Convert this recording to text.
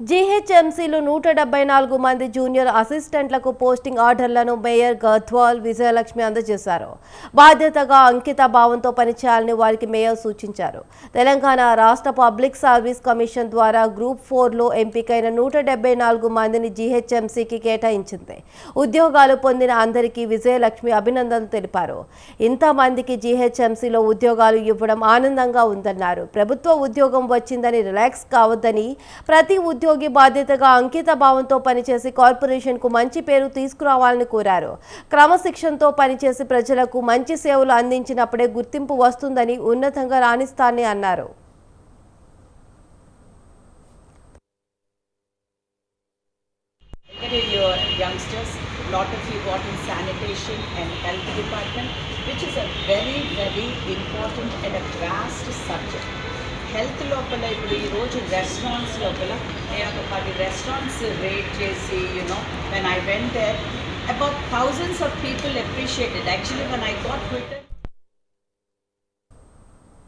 జీహెచ్ఎంసీలు నూట డెబ్బై నాలుగు మంది జూనియర్ అసిస్టెంట్లకు పోస్టింగ్ ఆర్డర్లను మేయర్ గద్వాల్ విజయలక్ష్మి అందజేశారు. బాధ్యతగా అంకిత భావంతో పనిచేయాలని వారికి మేయర్ సూచించారు. తెలంగాణ రాష్ట్ర పబ్లిక్ సర్వీస్ కమిషన్ ద్వారా గ్రూప్ ఫోర్లో ఎంపికైన నూట డెబ్బై నాలుగు మందిని జీహెచ్ఎంసీకి కేటాయించింది. ఉద్యోగాలు పొందిన అందరికీ విజయలక్ష్మి అభినందనలు తెలిపారు. ఇంతమందికి జీహెచ్ఎంసీలో ఉద్యోగాలు ఇవ్వడం ఆనందంగా ఉందన్నారు. ప్రభుత్వ ఉద్యోగం వచ్చిందని రిలాక్స్ కావద్దని ప్రతి ఉద్యోగి ఉద్యోగి బాధ్యతగా అంకిత భావంతో పనిచేసి కార్పొరేషన్కు మంచి పేరు తీసుకురావాలని కోరారు. క్రమశిక్షణతో పనిచేసి ప్రజలకు మంచి సేవలు అందించినప్పుడే గుర్తింపు వస్తుందని ఉన్నతంగా రాణిస్తానని అన్నారు. హెల్త్ లోపల ఇప్పుడు ఈరోజు రెస్టారెంట్స్ లోపల నేను ఒక పది రెస్టారెంట్స్ రేట్ చేసి you know when I went about thousands of people appreciated actually when I got Twitter